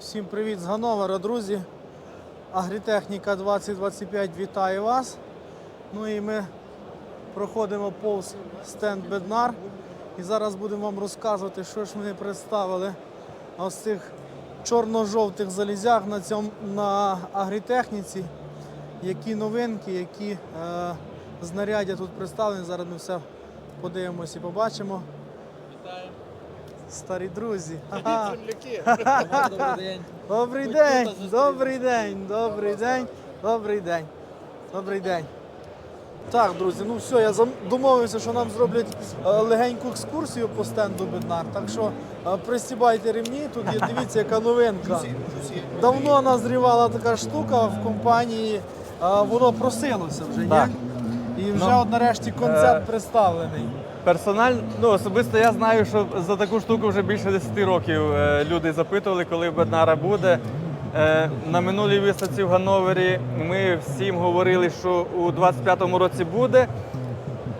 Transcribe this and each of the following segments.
Всім привіт з Гановера, друзі. Агрітехніка 2025 вітає вас. Ну і ми проходимо повз стенд Беднар. І зараз будемо вам розказувати, що ж вони представили ось цих чорно-жовтих залізях на, цьому, на агрітехніці. Які новинки, які е, знаряддя тут представлені. Зараз ми все подивимося і побачимо. Старі друзі. Ага. Добрий день. Добрий день, добрий день, добрий день, добрий день, добрий день. Так, друзі, ну все, я домовився, що нам зроблять е, легеньку екскурсію по стенду Беднар. Так що е, пристібайте ремні, тут є, дивіться, яка новинка. Давно назрівала така штука в компанії, е, воно просилося вже, ні? І вже Ну, от нарешті концепт е, представлений. Персональ, ну особисто я знаю, що за таку штуку вже більше 10 років е, люди запитували, коли Беднара буде. Е, На минулій виставці в Ганновері ми всім говорили, що у 25-му році буде.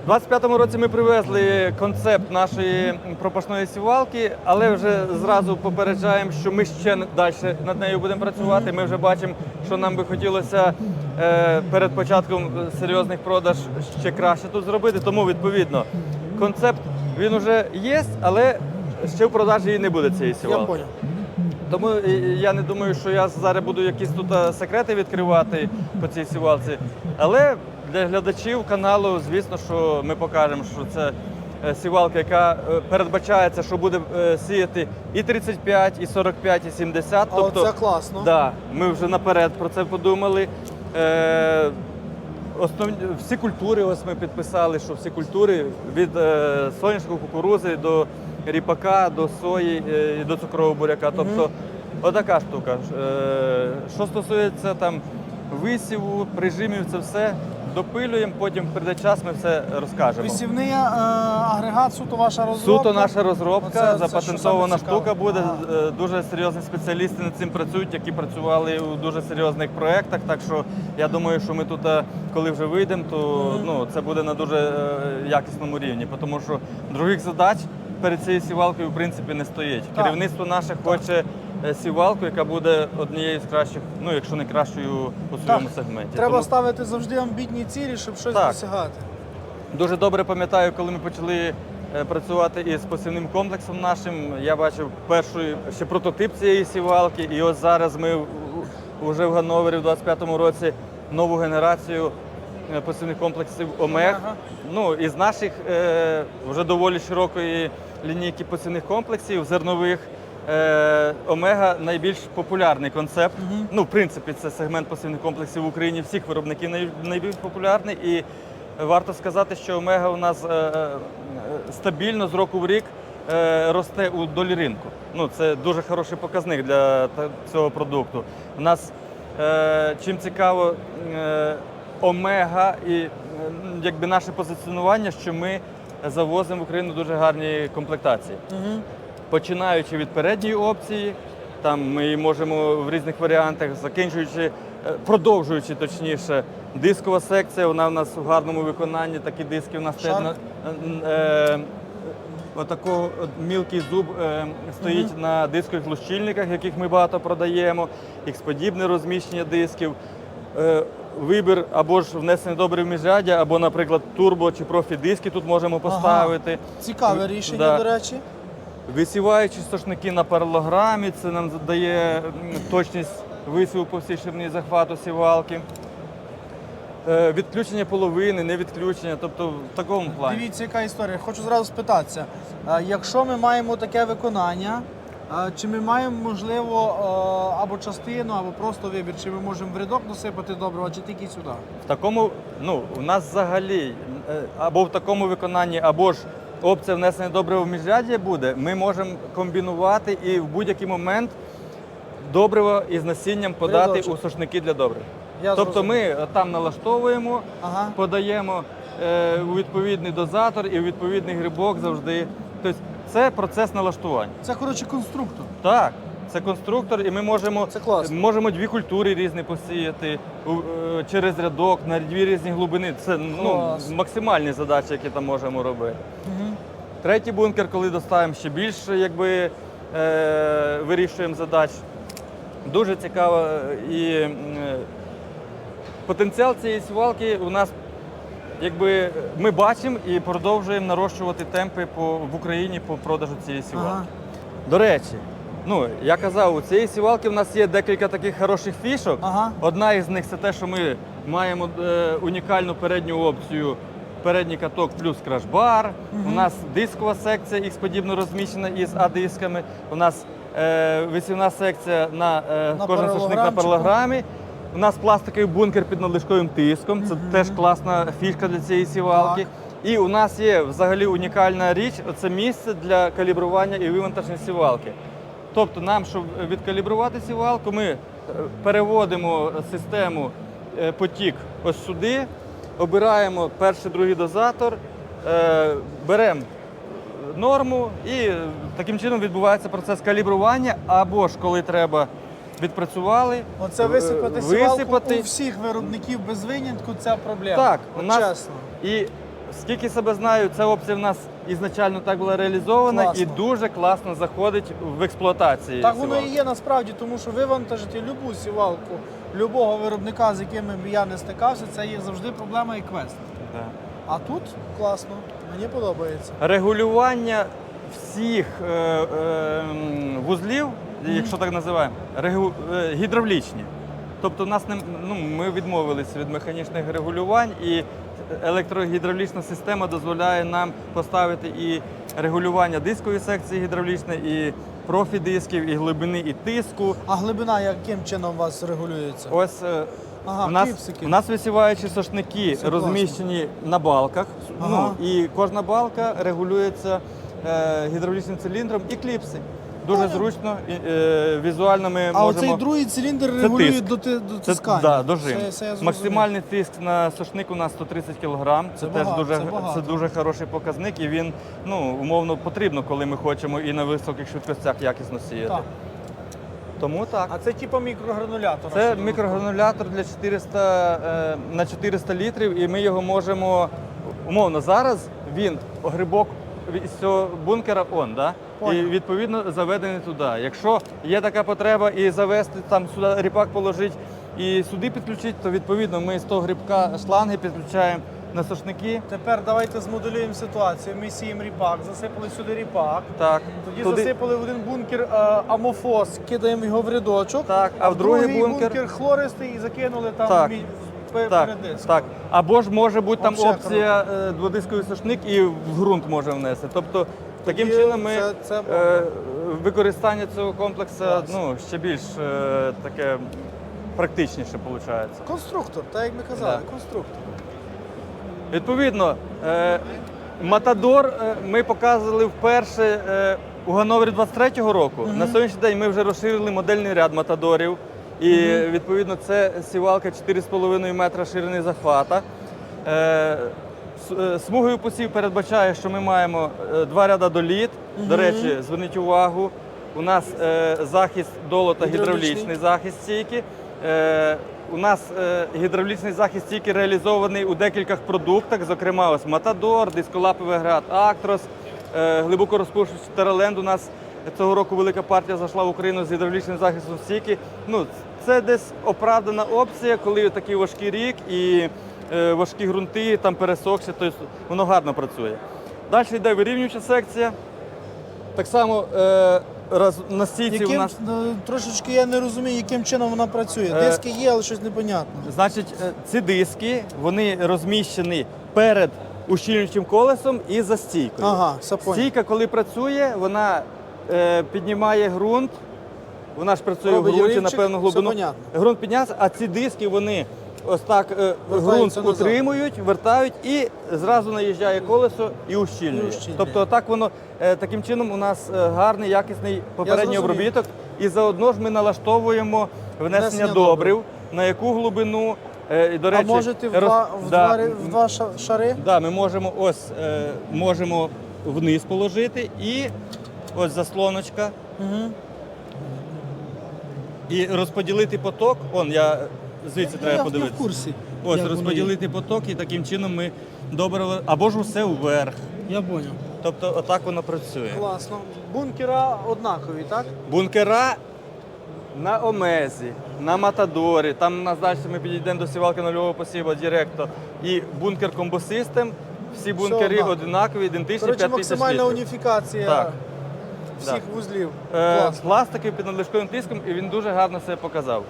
У 25-му році ми привезли концепт нашої пропашної сівалки, але вже зразу попереджаємо, що ми ще далі над нею будемо працювати. Ми вже бачимо, що нам би хотілося е, перед початком серйозних продаж ще краще тут зробити. Тому відповідно концепт він вже є, але ще в продажі її не буде цієї Я сівалки. понял. Тому е, я не думаю, що я зараз буду якісь тут е, секрети відкривати по цій сівалці. Але для глядачів каналу, звісно, що ми покажемо, що це е, сівалка, яка передбачається, що буде сіяти і 35, і 45, і 70. А оце класно. Да, ми вже наперед про це подумали. Основні, всі культури, ось ми підписали, що всі культури від е, соняшку, кукурузи до ріпака, до сої е, і до цукрового буряка. Тобто отака штука. Е, що стосується там висіву, прижимів, це все допилюємо, потім прийде час, ми все розкажемо. Висівний е, агрегат, суто ваша розробка. Суто наша розробка, Оце- це що запатентована саме цікаво. штука буде. Е, Дуже серйозні спеціалісти над цим працюють, які працювали у дуже серйозних проєктах. Так що я думаю, що ми тут, е, коли вже вийдемо, то ну, це буде на дуже е, якісному рівні, тому що других задач перед цією сівалкою в принципі не стоїть. Так. Керівництво наше хоче сівалку, яка буде однією з кращих, ну якщо не кращою у своєму сегменті. Треба Тому- ставити завжди амбітні цілі, щоб щось Так. досягати. Дуже добре пам'ятаю, коли ми почали е, працювати із посівним комплексом нашим. Я бачив перший ще прототип цієї сівалки, і ось зараз ми в- вже в Ганновері в 25-му році нову генерацію е, посівних комплексів ОМЕГ. Ага. Ну, із наших е, вже доволі широкої лінійки посівних комплексів зернових. Е, Омега найбільш популярний концепт. Ну, в принципі, це сегмент посівних комплексів в Україні всіх виробників най- найбільш популярний. І варто сказати, що Омега у нас е, е, стабільно з року в рік е, росте у долі ринку. Ну, це дуже хороший показник для цього продукту. У нас е, чим цікаво, е, Омега і е, якби наше позиціонування, що ми завозимо в Україну дуже гарні комплектації. Угу. Починаючи від передньої опції, там ми її можемо в різних варіантах, закінчуючи, е, продовжуючи точніше, дискова секція, вона в нас у гарному виконанні, такі диски у нас Шарк? стоять на е, отакого от мілкий зуб е, стоїть на дискових лущильниках, яких ми багато продаємо, іксподібне розміщення дисків. Е, Вибір або ж внесення добре в міжряддя, або, наприклад, турбо чи профі диски тут можемо поставити. Цікаве рішення, Да. до речі. Висіваючі стошники на паралограмі, це нам дає точність висіву по всій ширині захвату сівалки. Е, Відключення половини, не відключення, тобто в такому плані. Дивіться, яка історія. Хочу зразу спитатися. е, Якщо ми маємо таке виконання, е, чи ми маємо можливо або частину, або просто вибір, чи ми можемо в рядок насипати доброго, чи тільки сюди? В такому, ну, у нас взагалі або в такому виконанні, або ж опція внесення добрива в міжряддя буде, ми можемо комбінувати і в будь-який момент добриво із насінням подати Рядочок. у сушники для добрив. Я тобто зрозумів. ми е, там налаштовуємо, Ага. подаємо е, у відповідний дозатор і у відповідний грибок завжди. Тобто це процес налаштування. Це коротше конструктор. Так, це конструктор, і ми можемо, Це класно. можемо дві культури різні посіяти е, через рядок на дві різні глибини. Це ну, максимальні задачі, які там можемо робити. Угу. Третій бункер, коли доставимо ще більше, якби е, вирішуємо задач. Дуже цікаво і е, потенціал цієї сівалки у нас якби ми бачимо і продовжуємо нарощувати темпи по, в Україні по продажу цієї сівалки. Ага. До речі, ну я казав, у цієї сівалки в нас є декілька таких хороших фішок. Ага. Одна із них це те, що ми маємо е, унікальну передню опцію. Передній каток плюс крашбар. У нас дискова секція X подібно розміщена із А-дисками. У нас е, висівна секція на, е, На кожен сушник на паралограмі. У нас пластиковий бункер під надлишковим тиском. Це теж класна фішка для цієї сівалки. Так. І у нас є взагалі унікальна річ це місце для калібрування і вивантаження сівалки. Тобто, нам, щоб відкалібрувати сівалку, ми е, переводимо систему е, потік ось сюди, обираємо перший другий дозатор, е, беремо норму і таким чином відбувається процес калібрування, або ж коли треба. Відпрацювали, Оце висипати висипати. у всіх виробників без винятку ця проблема. Так, у нас чесно. і скільки себе знаю, ця опція в нас ізначально так була реалізована Класно. і дуже класно заходить в експлуатації. Так воно і сівалки. є насправді, тому що вивантажити любу сівалку любого виробника, з яким я не стикався, це є завжди проблема і квест. Да. А тут класно, мені подобається. Регулювання всіх е, е, вузлів, якщо так називаємо, регу, е, гідравлічні. Тобто, у нас не, ну, ми відмовилися від механічних регулювань, і електрогідравлічна система дозволяє нам поставити і регулювання дискової секції гідравлічної, і профі дисків, і глибини, і тиску. А глибина яким чином у вас регулюється? Ось е, Ага, у, нас, у нас висіваючі сошники Це розміщені на балках. Ага. Ну, і кожна балка регулюється е, гідравлічним циліндром і кліпси. Дуже зручно, і, е, візуально ми А можемо. оцей другий циліндр Це регулює тиск. до, ти- до Це тискання. да, дожим. Це- це я зрозумів. Максимальний тиск на сошник у нас 130 кг. Це, Це теж багато, дуже, це багато. дуже хороший показник, і він ну, умовно потрібно, коли ми хочемо і на високих швидкостях якісно сіяти. Так. Тому так. А це типу мікрогранулятор. Це мікрогранулятор для 400, е, на 400 літрів, і ми його можемо умовно зараз він грибок з цього бункера он, да? І відповідно заведений туди. Якщо є така потреба і завести там сюди ріпак положити і сюди підключити, то відповідно ми з того грибка шланги підключаємо на сошники. Тепер давайте змоделюємо ситуацію. Ми сіємо ріпак, засипали сюди ріпак. Так, Тоді туди- засипали в один бункер е, амофос, кидаємо його в рядочок. Так, а в другий бункер- бункер хлористий і закинули там Так. мі- пе- Так, так. Або ж може бути там Вообще опція е, дводисковий сошник і в ґрунт може внести. Тобто таким Тоді чином ми це- це е, використання цього комплексу ну, ще більш е, таке практичніше виходить. Конструктор, так як ми казали, Да. конструктор. Відповідно, е, Матадор е, ми показували вперше е, у Гановері 23-го року. На сьогоднішній день ми вже розширили модельний ряд матадорів. І відповідно це сівалка 4,5 метра ширини захвата. Е, Смугою посів передбачає, що ми маємо е, два ряда доліт. До речі, зверніть увагу, у нас е, захист долота Гідравлічний. гідравлічний захист стійки. Е, у нас е, гідравлічний захист стійки реалізований у декількох продуктах, зокрема, ось Матадор, дисколаповий град, Актрос, е, глибоко розпушувач Тераленд. У нас цього року велика партія зайшла в Україну з гідравлічним захистом стійки. Ну, це десь оправдана опція, коли такий важкий рік і е, важкі ґрунти, там пересохші, тобто воно гарно працює. Далі йде вирівнююча секція. Так само е, раз, на стійці у нас. ну, трошечки я не розумію, яким чином вона працює. Е, Диски є, але щось непонятно. Значить, е, ці диски вони розміщені перед ущільнюючим колесом і за стійкою. Ага. Стійка, коли працює, вона е, піднімає ґрунт. Вона ж працює Робить в ґрунті на рівчик, певну все глибину. понятно. Ґрунт піднявся, а ці диски вони ось так е, ґрунт назад. утримують, вертають і зразу наїжджає колесо і ущільнює. І ущільнює. Тобто так воно е, таким чином у нас е, гарний, якісний попередній зрозумів. обробіток. І заодно ж ми налаштовуємо внесення, Внесення добрив, на яку глибину. Е, і, до речі, а можете в роз- два, в да, два, ри- в два ша- шари? Да, ми можемо ось е, можемо вниз положити і ось заслоночка. Угу. І розподілити поток. Он я звідси треба я, я в подивитися. курсі. Ось як розподілити поток, і таким чином ми добре або ж усе вверх. Я поняв. Тобто отак воно працює. Класно. Бункера однакові, так? Бункера на Омезі, на Матадорі. Там у нас далі ми підійдемо до сівалки нульового посіва Діректо і бункер комбосистем. Всі бункери однаково. одинакові, ідентичні, Коротше, 5 максимальна літрів. уніфікація Так. всіх Так. вузлів. Е, Клас. пластики під надлишковим тиском, і він дуже гарно себе показав.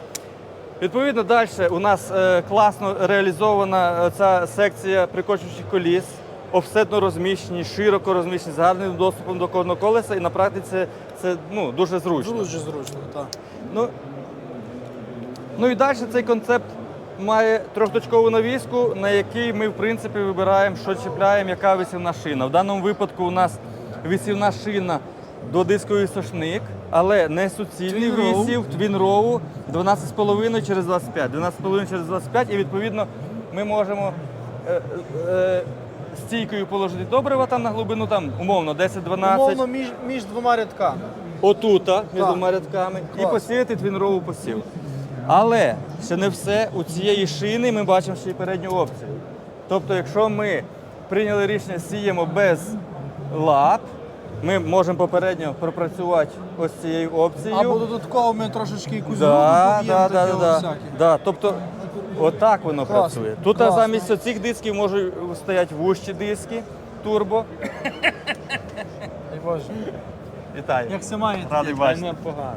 Відповідно, далі у нас е, класно реалізована е, ця секція прикочуючих коліс, офсетно розміщені, широко розміщені, з гарним доступом до кожного колеса, і на практиці це ну, дуже зручно. Дуже зручно, так. Ну, ну і далі цей концепт має трьохдочкову навіску, на якій ми в принципі вибираємо, що чіпляємо, яка висівна шина. В даному випадку у нас висівна шина до дисковий сошник, але не суцільний Twin row. висів, твін роу 12,5 через 25. 12,5 через 25 і відповідно ми можемо е, е, стійкою положити добрива там на глибину, там умовно 10-12. Умовно між, між двома рядками. Отута, між Так. двома рядками, і Клас. посіяти твінрову посів. Але ще не все. У цієї шини ми бачимо ще й передню опцію. Тобто, якщо ми прийняли рішення сіємо без лап, ми можемо попередньо пропрацювати ось цією опцією. Або додатково ми трошечки якусь Да, да, да, да, да. Тобто, отак воно Класно, працює. Тут класно. замість оцих дисків можуть стояти вущі диски, турбо. Боже. Вітаю. Як все має. Радий бачити. Непогано.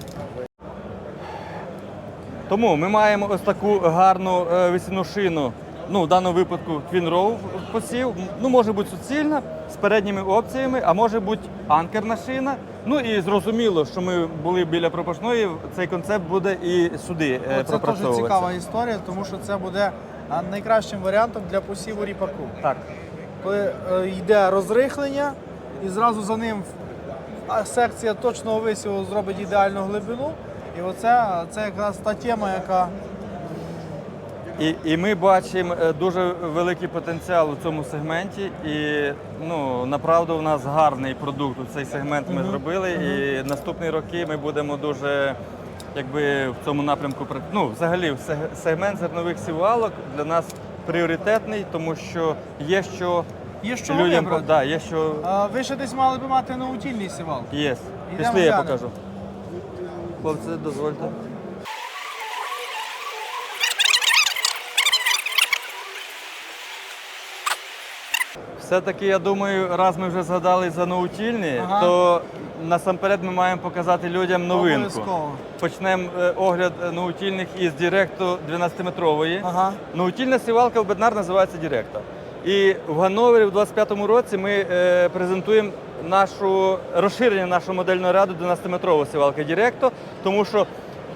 Тому ми маємо ось таку гарну е, весільну шину. Ну, в даному випадку Twin Row посів. Ну, може бути суцільна з передніми опціями, а може бути анкерна шина. Ну і зрозуміло, що ми були біля пропашної, цей концепт буде і сюди е, Це теж пропрацьовуватися. цікава історія, тому що це буде а, найкращим варіантом для посіву ріпаку. Так. Коли е, йде розрихлення, і зразу за ним а, секція точного висіву зробить ідеальну глибину. І оце це якраз та тема, яка І, і ми бачимо е, дуже великий потенціал у цьому сегменті. І ну, направду, у нас гарний продукт у цей сегмент ми зробили. І наступні роки ми будемо дуже якби, в цьому напрямку ну, взагалі сегмент зернових сівалок для нас пріоритетний, тому що є що є що людям вибрати. да, є що А, Ви ще десь мали би мати наутільний сівал. є. Пішли, я покажу. Хлопці, дозвольте. Все-таки, я думаю, раз ми вже згадали за наутільні, Ага. то насамперед ми маємо показати людям новинку. Обов'язково. Почнемо е, огляд е, наутільних із Директу 12-метрової. Ага. Наутільна сівалка в Беднар називається Директа. І в Ганновері в 25-му році ми е, презентуємо нашу розширення нашого модельного ряду 12-метрову сівалки Директо, тому що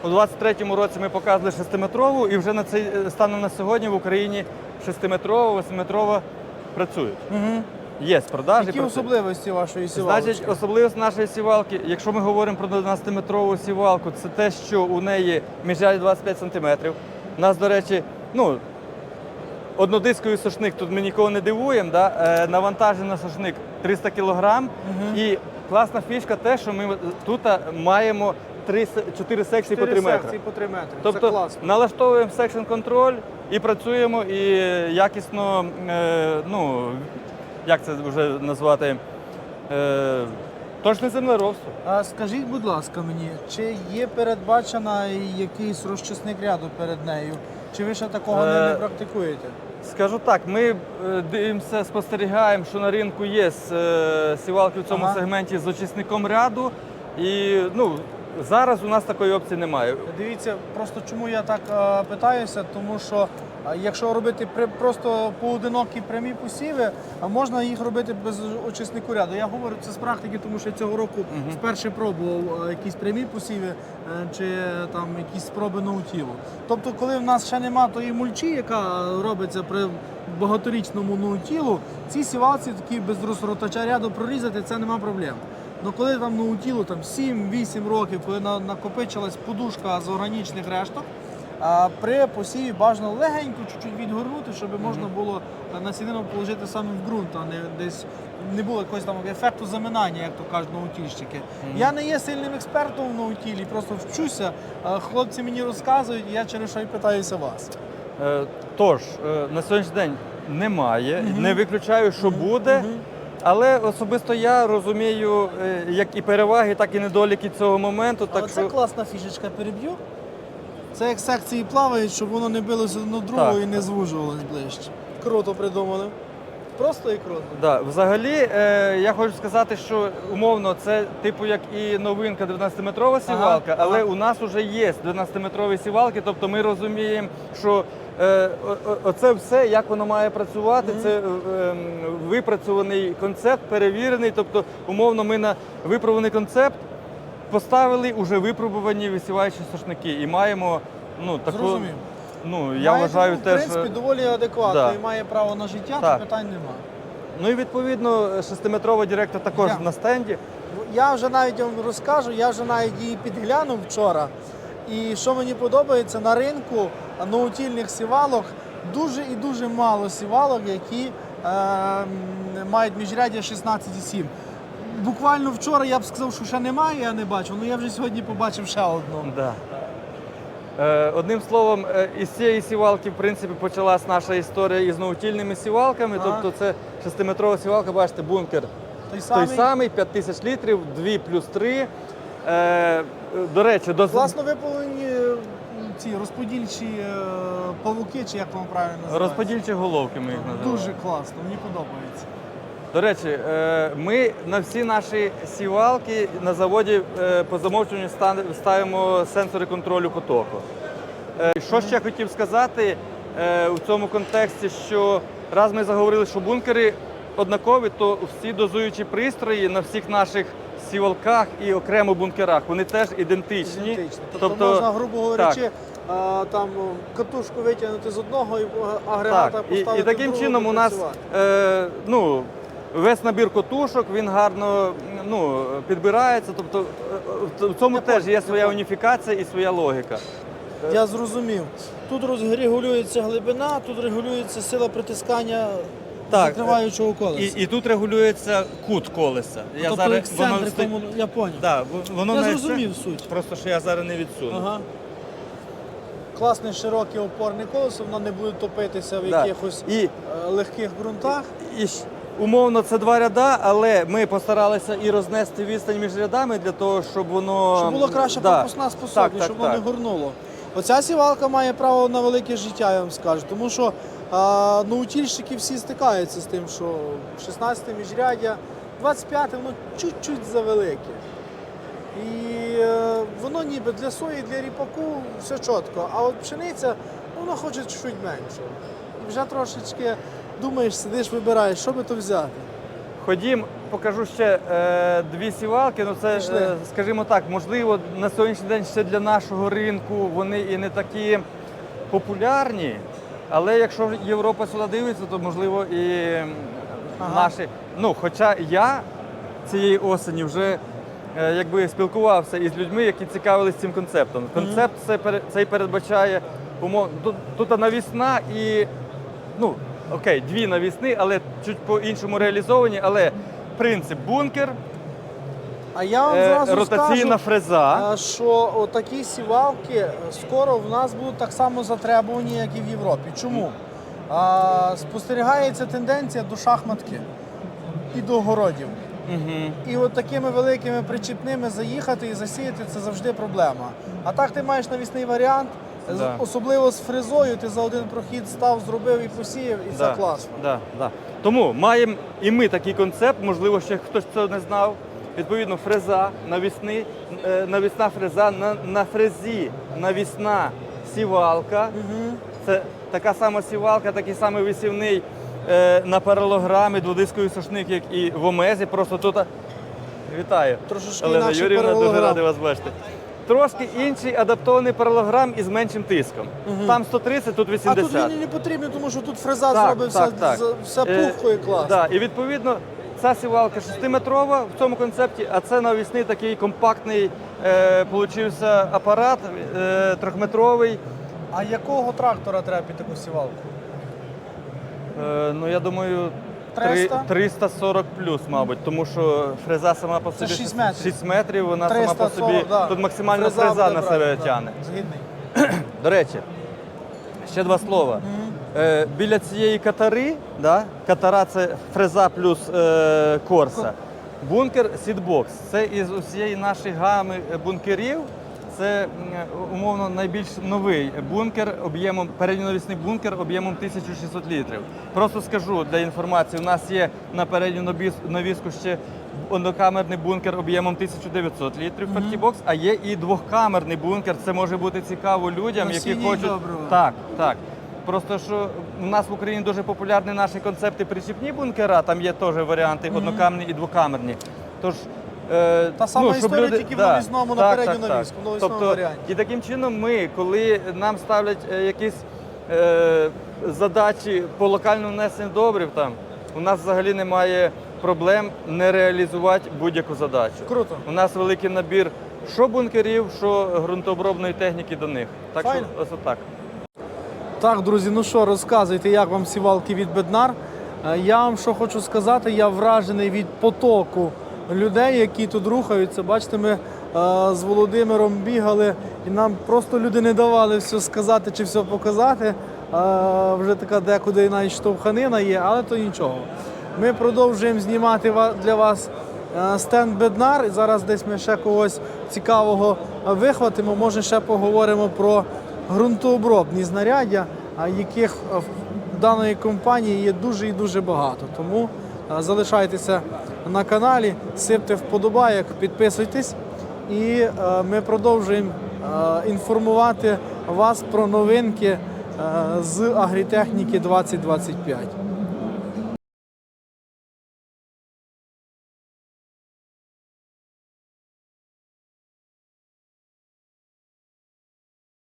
у 23-му році ми показували 6-метрову і вже на цей е, станом на сьогодні в Україні 6-метрова, 8-метрова працюють. Угу. Є з продажі. Які працюють. особливості вашої сівалки? Значить, особливість нашої сівалки, якщо ми говоримо про 12-метрову сівалку, це те, що у неї міжрядь 25 см. У нас, до речі, ну, однодисковий сошник, тут ми нікого не дивуємо. Да? Е, навантажений на сошник 300 кг. І класна фішка те, що ми тут маємо 3, 4 секції по 3 метри. секції по 3 метри. Тобто це класно. налаштовуємо секшн контроль і працюємо і якісно, е, ну як це вже назвати, е, точне землеробство. А скажіть, будь ласка, мені, чи є передбачена якийсь розчисник ряду перед нею? Чи ви ще такого не, не Е, практикуєте? Скажу так, ми дивимося, спостерігаємо, що на ринку є сівалки в цьому Ага. сегменті з очисником ряду. І ну, зараз у нас такої опції немає. Дивіться, просто чому я так е, питаюся, тому що е, якщо робити при, просто поодинокі прямі посіви, а можна їх робити без очиснику ряду. Я говорю це з практики, тому що я цього року вперше пробував е, якісь прямі посіви е, чи е, там якісь спроби ноутілу. Тобто, коли в нас ще нема тої мульчі, яка е, робиться при багаторічному ноутілу, ці сівалці такі без розротача ряду прорізати, це нема проблем. Ну коли там ноутілу там 7-8 років, коли накопичилась подушка з органічних решток, а при посіві бажано легенько чуть-чуть відгорнути, щоб можна було е, насінину положити саме в ґрунт, а не десь не було якогось там ефекту заминання, як то кажуть наутільщики. Я не є сильним експертом в наутілі, просто вчуся. Хлопці мені розказують, і я через що і питаюся вас. Е, Тож, е, на сьогоднішній день немає, не виключаю, що буде. Але особисто я розумію е, як і переваги, так і недоліки цього моменту. Але Так це що класна фішечка переб'ю. Це як секції плавають, щоб воно не билося одно другого Так. і не звужувалось ближче. Круто придумали. Просто і круто. Да, взагалі, е, я хочу сказати, що умовно це типу як і новинка 12-метрова сівалка, але ага. у нас вже є 12-метрові сівалки, тобто ми розуміємо, що оце все, як воно має працювати, це е, ем, випрацьований концепт, перевірений. Тобто, умовно, ми на випробуваний концепт поставили уже випробувані висіваючі сошники і маємо ну, таку. Зрозумів. Ну, я Має, вважаю в теж. принципі, доволі адекватно да. і має право на життя, Так. то питань нема. Ну і відповідно, шестиметрова директор також Я. на стенді. Я вже навіть вам розкажу, я вже навіть її підглянув вчора. І що мені подобається, на ринку ноутільних сівалок дуже і дуже мало сівалок, які е, мають міжряддя 16,7. Буквально вчора я б сказав, що ще немає, я не бачу, але я вже сьогодні побачив ще одну. Да. Е, одним словом, е, із цієї сівалки, в принципі, почалась наша історія із наутільними сівалками. Ага. Тобто це шестиметрова сівалка, бачите, бункер Той самий. той самий, 5 тисяч літрів, 2 плюс 3. Е, до речі, до Класно виповнені ці розподільчі е, павуки, чи як вам правильно називається. розподільчі головки ми їх називаємо. Дуже класно, мені подобається. До речі, е, ми на всі наші сівалки на заводі е, по замовчуванню стан- ставимо сенсори контролю потоку. Е, Що ще хотів сказати е, у цьому контексті, що раз ми заговорили, що бункери однакові, то всі дозуючі пристрої на всіх наших сівалках і окремо бункерах вони теж ідентичні. Ідентично. Тобто, можна, грубо говорячи, а, там катушку витягнути з одного і агрегата Так, і, поставити і таким в чином у нас е, ну, весь набір котушок він гарно ну, підбирається. Тобто е, в цьому Я теж є своя уніфікація і своя логіка. Я зрозумів. Тут регулюється глибина, тут регулюється сила притискання Так, закриваючого І, колеса. і тут регулюється кут колеса. Я тобто зараз сто- тому- я поняв. Да, воно Я зрозумів ексцен- суть. Просто що я зараз не відсуну. Ага. Класне широке опорне колесо, воно не буде топитися в Да. якихось І, е, легких ґрунтах. і щ- умовно це два ряда, але ми постаралися і рознести відстань між рядами для того, щоб воно Щоб була краща да. пропускна способність, Так, так, щоб воно так. не горнуло. Оця сівалка має право на велике життя, я вам скажу. Тому що а, наутільщики всі стикаються з тим, що 16-те міжряддя, 25 воно чуть-чуть завелике. І е, воно ніби для сої, для ріпаку все чітко. А от пшениця, ну, вона хоче чуть менше. І вже трошечки думаєш, сидиш, вибираєш, що би то взяти. Ходім, покажу ще е, дві сівалки. Ну це, Пішли. е, скажімо так, можливо, на сьогоднішній день ще для нашого ринку вони і не такі популярні. Але якщо Європа сюди дивиться, то можливо і Ага. наші. Ну, хоча я цієї осені вже е, якби спілкувався із людьми, які цікавились цим концептом. Концепт це цей передбачає умов. Тут, тут навісна і ну, окей, дві навісни, але чуть по-іншому реалізовані. Але принцип бункер, А я вам е, зразу ротаційна скажу, фреза. Що такі сівалки е, скоро в нас будуть так само затребувані, як і в Європі. Чому? А, спостерігається тенденція до шахматки і до городів. Угу. І от такими великими причіпними заїхати і засіяти це завжди проблема. А так ти маєш навісний варіант, Да. особливо з фрезою, ти за один прохід став, зробив і посіяв, і це класно. Да, да. Тому маємо і ми такий концепт, можливо, ще хтось це не знав. Відповідно, фреза, навісни, е, навісна фреза, на, на фрезі навісна сівалка. Угу. Це така сама сівалка, такий самий висівний е, на паралограмі, дводисковий сушник, як і в Омезі. Просто тут. Вітаю. Трошечки Олена Юрівна, дуже радий вас бачити. Трошки інший адаптований паралограм із меншим тиском. Мгм. Там 130, тут А тут він і не потрібен, тому що тут фреза Так, зробить так, все, так. все Е, пухко і класно. Да, і відповідно ця сівалка 6-метрова в цьому концепті, а це навісний такий компактний е, получився апарат е, трьохметровий. А якого трактора треба під таку сівалку? Е, ну я думаю, три- 300? 340 плюс, мабуть, тому що фреза сама по собі 6 метрів. 6 метрів, вона сама по собі да. тут максимально фреза, буде на брати, себе да. тягне. Згідний. До речі, ще два слова. Е, біля цієї катари, да, катара це фреза плюс е, корса. Бункер Сідбокс. Це із усієї нашої гами е, бункерів. Це м, умовно найбільш новий бункер об'ємом, передньонавісний бункер об'ємом 1600 літрів. Просто скажу для інформації, у нас є на передню навіс- навіску ще однокамерний бункер об'ємом 1900 літрів FertiBox, а є і двохкамерний бункер. Це може бути цікаво людям, які хочуть. добрива. Так, так. Просто що у нас в Україні дуже популярні наші концепти причіпні бункера, там є теж варіанти однокамерні і двокамерні. Тож, е, Та сама щоб історія, тільки в навісному, на передню навіску, в навісному тобто, варіанті. І таким чином ми, коли нам ставлять е, якісь е, задачі по локальному внесенню добрив, там, у нас взагалі немає проблем не реалізувати будь-яку задачу. Круто. У нас великий набір що бункерів, що ґрунтообробної техніки до них. Так Файно. що ось отак. Так, друзі, ну що, розказуйте, як вам сівалки від Беднар. Е, Я вам що хочу сказати, я вражений від потоку людей, які тут рухаються. Бачите, ми е, з Володимиром бігали, і нам просто люди не давали все сказати чи все показати. Е, вже така декуди навіть штовханина є, але то нічого. Ми продовжуємо знімати для вас е, стенд Беднар. І зараз десь ми ще когось цікавого вихватимо. Може, ще поговоримо про ґрунтообробні знаряддя, яких в даної компанії є дуже і дуже багато. Тому е, залишайтеся на каналі, сипте вподобайок, підписуйтесь, і е, ми продовжуємо інформувати вас про новинки з агрітехніки 2025.